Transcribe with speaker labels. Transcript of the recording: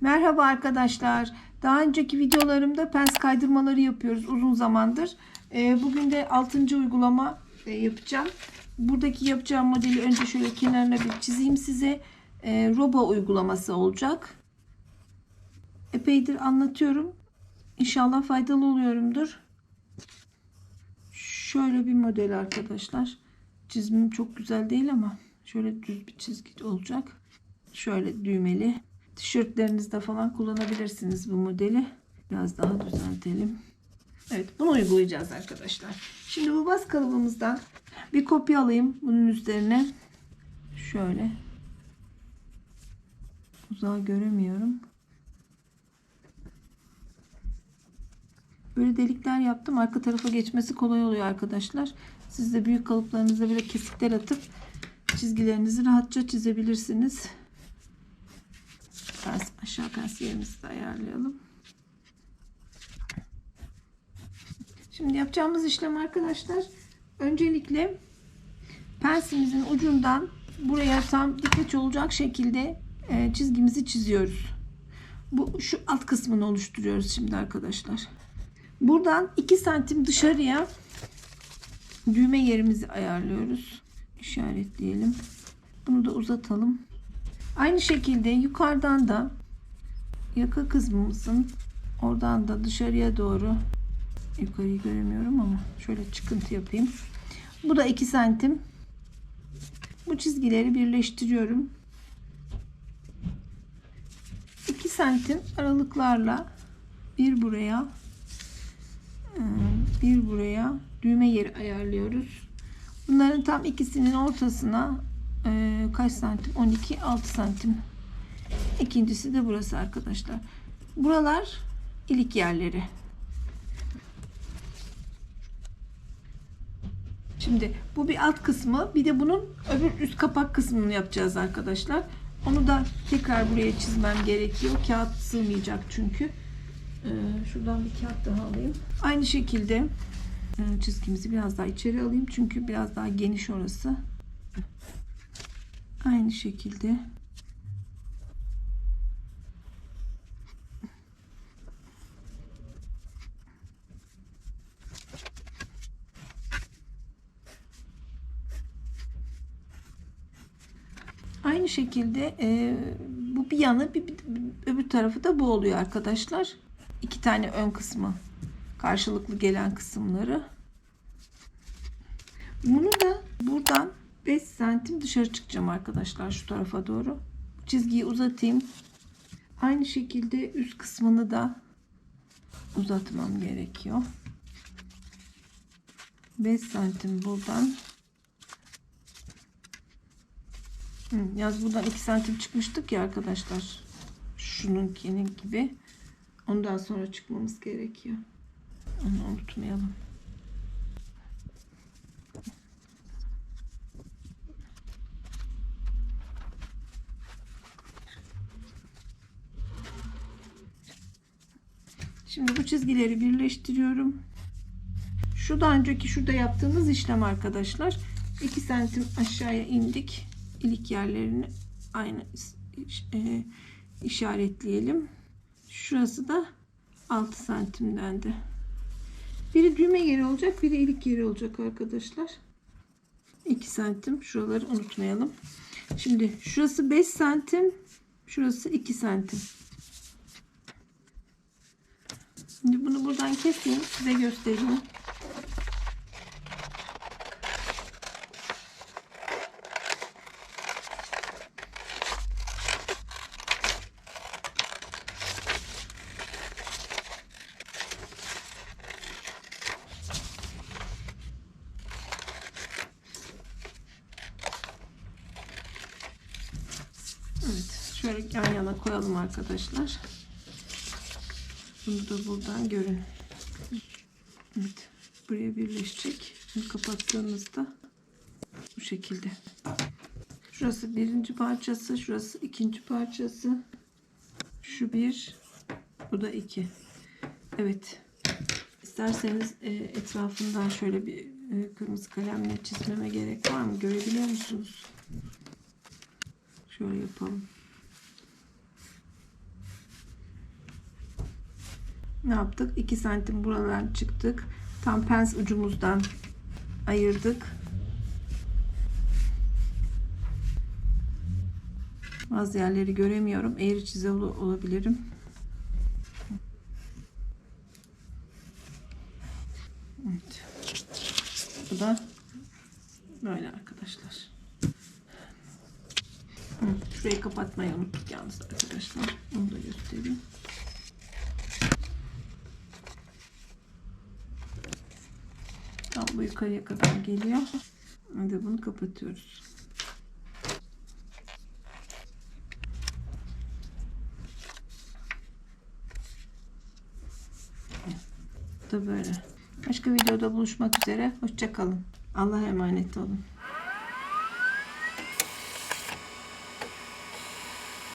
Speaker 1: Merhaba arkadaşlar. Daha önceki videolarımda pens kaydırmaları yapıyoruz uzun zamandır. Ee, bugün de 6. uygulama e, yapacağım. Buradaki yapacağım modeli önce şöyle kenarına bir çizeyim size. Ee, robo uygulaması olacak. Epeydir anlatıyorum. İnşallah faydalı oluyorumdur. Şöyle bir model arkadaşlar. Çizimim çok güzel değil ama şöyle düz bir çizgi olacak. Şöyle düğmeli. Tişörtlerinizde falan kullanabilirsiniz bu modeli. Biraz daha düzeltelim. Evet bunu uygulayacağız arkadaşlar. Şimdi bu bas kalıbımızdan bir kopya alayım bunun üzerine. Şöyle. Uzağı göremiyorum. Böyle delikler yaptım. Arka tarafa geçmesi kolay oluyor arkadaşlar. Siz de büyük kalıplarınızda böyle kesikler atıp çizgilerinizi rahatça çizebilirsiniz. Pens, aşağı pens yerimizi de ayarlayalım. Şimdi yapacağımız işlem arkadaşlar öncelikle pensimizin ucundan buraya tam dikeç olacak şekilde e, çizgimizi çiziyoruz. Bu şu alt kısmını oluşturuyoruz şimdi arkadaşlar. Buradan 2 santim dışarıya düğme yerimizi ayarlıyoruz. İşaretleyelim. Bunu da uzatalım. Aynı şekilde yukarıdan da yaka kısmımızın oradan da dışarıya doğru yukarıyı göremiyorum ama şöyle çıkıntı yapayım. Bu da 2 santim. Bu çizgileri birleştiriyorum. 2 santim aralıklarla bir buraya bir buraya düğme yeri ayarlıyoruz. Bunların tam ikisinin ortasına e, kaç santim? 12 6 santim. İkincisi de burası arkadaşlar. Buralar ilik yerleri. Şimdi bu bir alt kısmı. Bir de bunun öbür üst kapak kısmını yapacağız arkadaşlar. Onu da tekrar buraya çizmem gerekiyor. Kağıt sığmayacak çünkü. Ee, şuradan bir kağıt daha alayım. Aynı şekilde e, çizgimizi biraz daha içeri alayım. Çünkü biraz daha geniş orası. Aynı şekilde Aynı şekilde e, bu bir yanı bir, bir, öbür tarafı da bu oluyor arkadaşlar. İki tane ön kısmı karşılıklı gelen kısımları. Bunu da buradan 5 santim dışarı çıkacağım arkadaşlar şu tarafa doğru. Çizgiyi uzatayım. Aynı şekilde üst kısmını da uzatmam gerekiyor. 5 santim buradan Yaz buradan 2 santim çıkmıştık ya arkadaşlar. Şununkinin gibi. Ondan sonra çıkmamız gerekiyor. Onu unutmayalım. Şimdi bu çizgileri birleştiriyorum. Şu daha önceki şurada yaptığımız işlem arkadaşlar. 2 santim aşağıya indik ilik yerlerini aynı e, işaretleyelim. Şurası da 6 santimdendi. Biri düğme yeri olacak, biri ilik yeri olacak arkadaşlar. 2 santim. Şuraları unutmayalım. Şimdi şurası 5 santim, şurası 2 santim. Şimdi bunu buradan keseyim, size göstereyim. Evet, şöyle yan yana koyalım arkadaşlar. Bunu da buradan görün. Evet, buraya birleşecek. Bunu kapattığımızda bu şekilde. Şurası birinci parçası, şurası ikinci parçası. Şu bir, bu da iki. Evet. İsterseniz e, etrafından şöyle bir e, kırmızı kalemle çizmeme gerek var mı? Görebiliyor musunuz? Şöyle yapalım. Ne yaptık? 2 santim buradan çıktık. Tam pens ucumuzdan ayırdık. Bazı yerleri göremiyorum. Eğri çizili olabilirim. Evet. Bu da böyle arkadaşlar. Şurayı kapatmayı unuttuk yalnız arkadaşlar. Onu da göstereyim. Tam bu yukarıya kadar geliyor. Şimdi bunu kapatıyoruz. Da böyle. Başka videoda buluşmak üzere. Hoşçakalın. Allah'a emanet olun.